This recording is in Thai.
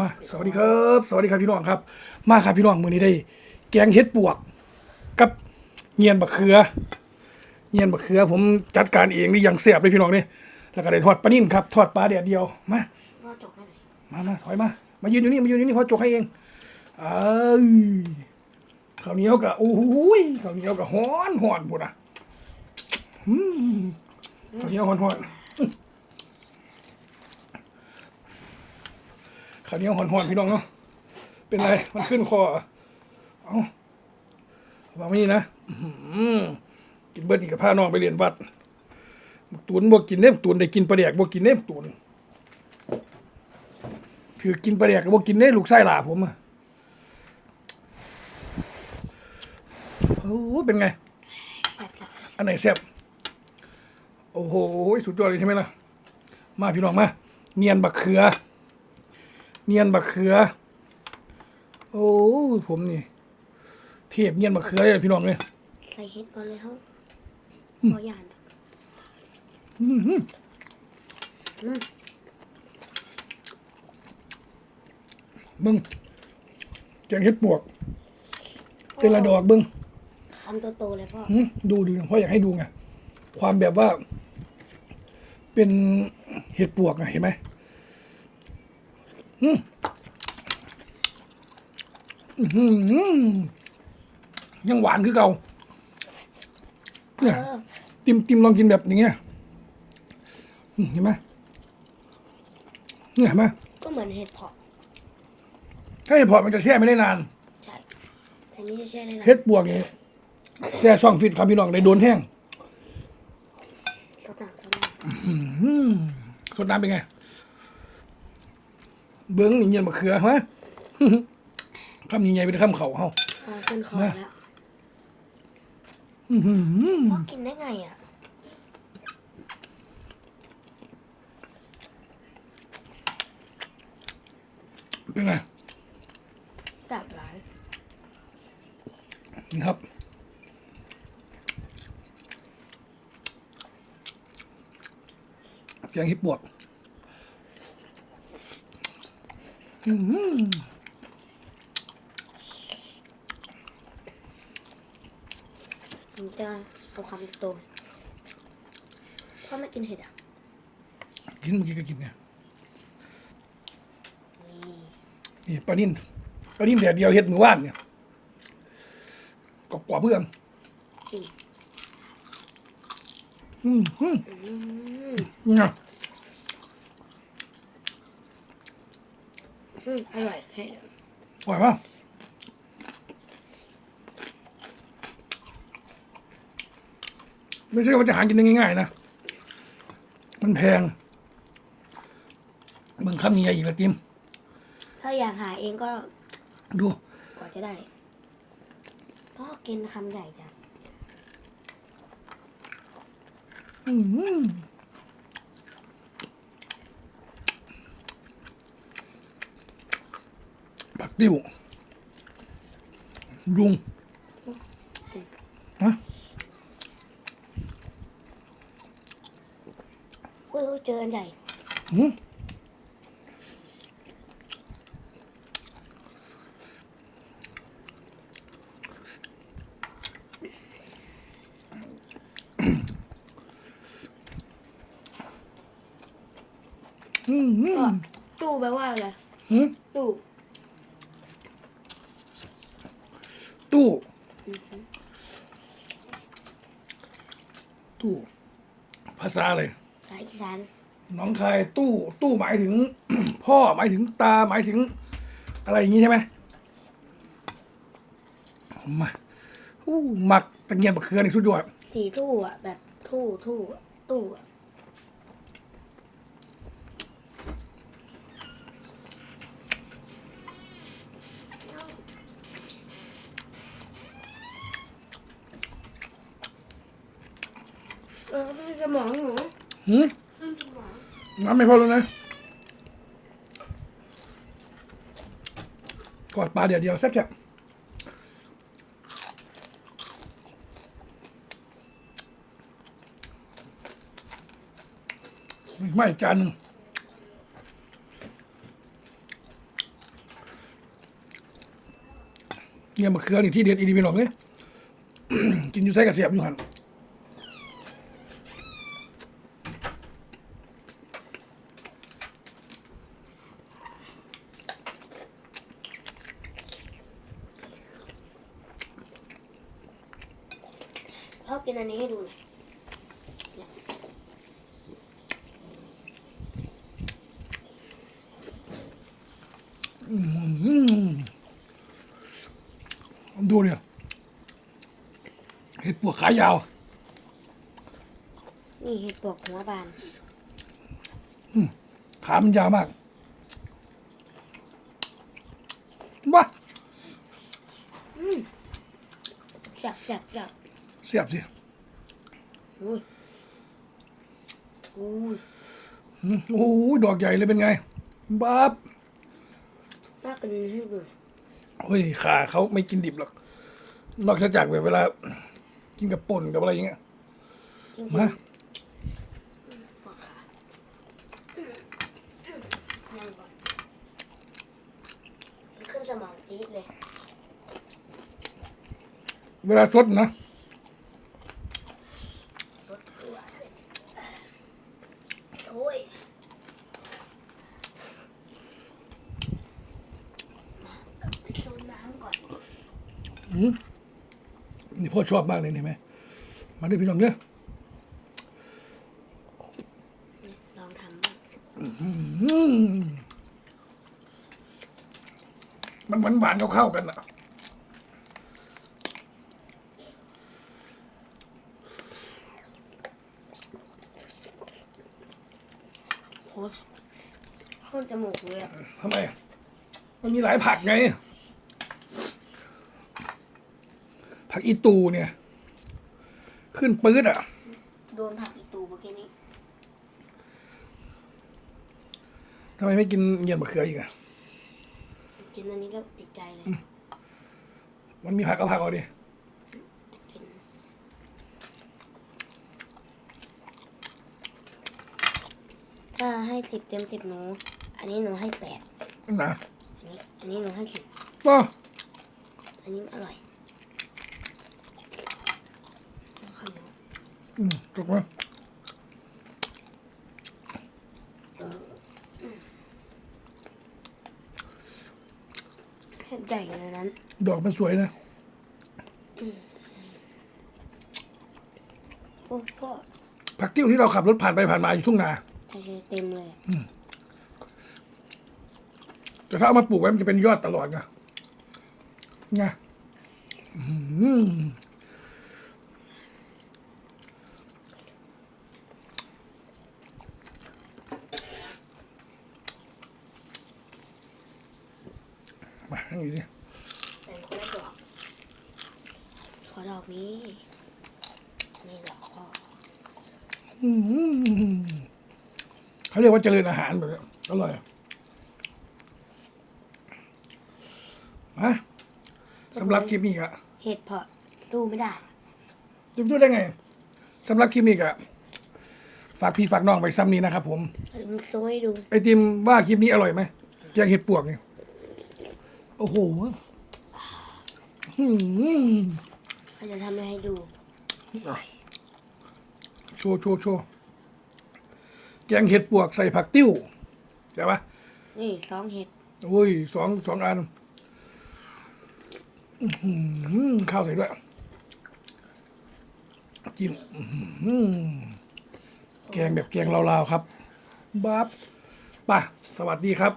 มาสวัสดีครับสวัสดีครับพี่น้องครับ มาครับพี่น้องมื้อนี้ได้ แกงเห็ดปวก กับเงียนบะเขือเงียนบะเขือ ผมจัดการเองนี่ยังแซ่บเลยพี่น้องนี่แล้วก็ได้ทอดปลานิ่มครับทอดปลาแดดเดียวมาจบให้หน่อยมามาถอยมามายืนอยู่นี่มายืนอยู่นี่พอจกให้เองเอ้ยข้าวเหนียวกับโอ้โหยข้าวเหนียวกับฮ้อนฮ้อนพุ่นอะอืมข้าวเหนียวฮ้อนฮ้อน ข้าวเหนียวฮ้อนฮ้อนพี่น้องเนาะเป็นไรมันขึ้นคอเอาวางไว้นี่นะอื้อหือกินเบิร์ดนี่กับพาน้องไปเรียนวัดตุนบวกกินเน่บตุนได้กินปลาแดกบวกกินเน่บตุนคือกินปลาแดกกับบ่กินได้ลูกไส้หลาผมอะโอ้เป็นไงแซ่บอันไหนแซ่บโอ้โหสุดยอดเลยใช่ไหมล่ะ มาพี่น้องมา เนียนบักเขือ เนียนบักเขือ โอ้ผมนี่ เทียบเนียนบักเขือเลยพี่น้องเลยใส่เห็ดก่อนเลยเขาพอยานอื้อหืออืมมึงแกงเห็ดปวกเป็นละดอกเบึงคำโตๆเลยพ่อหึดูดูเพราะอยากให้ดูไงความแบบว่า เป็นเห็ดปวกไงเห็นไหม อืมอื้อหือยังหวานคือเก่า เนี่ยเออติมติมลองกินแบบอย่างเงี้ยอืมเห็นไหมเนี่ยเห็นไหมก็เหมือนเห็ดเพาะถ้าเห็ดเพาะมันจะแช่ไม่ได้นานใช่แต่นี่จะแช่ได้นานเห็ดปวกนี่แช่ช่องฟิตครับพี่น้องเลยโดนแห้งสดน้ำสดน้อืมสดน้ำเป็นไง เบิ้งนี่เย็นมะเขือฮะคำนี้ใหญ่เป็นคำเขาเฮาำพอขึ้นคอแล้วอื้อหือพ่อกินได้ไงอะเป็นไงแบบร้ายนี่ครับ แกงเห็ดปวกอื้อหือ ผมจะเอาคำโตพ่อไม่กินเห็ดอะ กินเมื่อกี้ก็กินไงนี่นี่ปลานิ่นปลานิ่นแดดเดียวเห็ดมือว่านเนี่ยกรอบกว่าเพื่อนอืมอืมอืม เนี่ย อืมอร่อยเห็ดอร่อยปะไม่ใช่ว่าจะหากินได้ง่ายๆนะ มันแพง มึงคำนี้ใหญ่อีกและติม ถ้าอยากหาเองก็ดู กว่าจะได้พ่อกินคำใหญ่จังอื้อหือปัก ติ้วยุงฮะอุ้ยอุ้ยเจออันใหญ่หืมอืมอืก็มตู้แปลว่าอะไรหืม ตู้ตู้ ตู้ ภาษาอะไรสายอีสานน้องคายตู้ ตู้หมายถึง พ่อหมายถึงตาหมายถึง อะไรอย่างนี้ใช่ไหมมาอู้หมักตะเกียบบักเขือนี่สุดยอด สีทู่อะแบบทู่ทู่อะตู้อะ สมองหนูหืมน้ำไม่พอแล้วนะกอดปลาเดี๋ยวเดียวแซ่บไม่จานหนึ่งเนี่ยมะเขืออีกที่เด็ดอีดีไปหรอกเลยกินอยู่ใส่กระเสียบอยู่หัน กินอันนี้ให้ดูหน่อยอืมดูเนี่ยเห็ดปวกขายาว นี่เห็ดปวกหัวบานขามันยาวมากว้าจับจับจับ เสียบสิอุ้ยอุ้ยอืมโอ้โหดอกใหญ่เลยเป็นไงบับน่ากินให้ดูเฮ้ยขาเขาไม่กินดิบหรอก นอกจากแบบเวลา กินกับป่นกับอะไรอย่างเงี้ยจริงมาๆปวดขานั่งก่อนขึ้นสมองจี๊ดเลย เวลาสดนะ รถตัวโอ้ยกลับไปซื้อน้ำก่อน อืม นี่พ่อชอบมากเลยนี่ไหมมาด้วยพี่น้องเนี่ยลองทำบ้างอืมมันหวานหวานๆเข้าๆกันอะโอ้ยขึ้นจมูกเลยอะทำไมอะมันมีหลายผักไง ผักอีตูเนี่ย ขึ้นปื๊ดอะ โดนผักอีตูเมื่อกี้นี้ทำไมไม่กินเงียนมะเขืออีกอะ กินอันนี้แล้วติดใจเลยมันมีผักก็ผักเอาดิกินถ้าให้สิบเต็มสิบหนู อันนี้หนูให้แปดนะอันนี้ อันนี้หนูให้สิบก็อันนี้อร่อยข้าวเหนียว อืมถูกไหมเห็ดใหญ่ในนั้น ดอกมันสวยนะโอ้ก็ผักติ้วที่เราขับรถผ่านไปผ่านมาอยู่ทุ่งนาใช้เต็มเลยอะแต่ถ้าเอามาปลูกไว้มันจะเป็นยอดตลอดไงไง อื้อหือมาอย่างนี้ดิแต่คนละดอกขอดอกนี้นี่ดอกพ่ออื้อหือเขาเรียกว่าเจริญอาหารแบบนี้อร่อยอะมาสำหรับคลิปนี้อะเห็ดเพาะสู้ไม่ได้จะพูดได้ไงสำหรับคลิปนี้อะฝากพี่ฝากน้องไปซ้ำนี้นะครับผม มันตัวให้ดู ไอติมว่าคลิปนี้อร่อยไหมแกงเห็ดปวกเนี่ย โอ้โหอื้อหือเขาจะทำให้ดู โชว์โชว์โชว์แกงเห็ดปวกใส่ผักติ้วใช่ปะนี่สองเห็ดโอ้ยสองสองอันอื้อหือข้าวใส่ด้วยจิ้มอื้อหือแกงแบบแกงลาวๆครับบับป่ะ สวัสดีครับ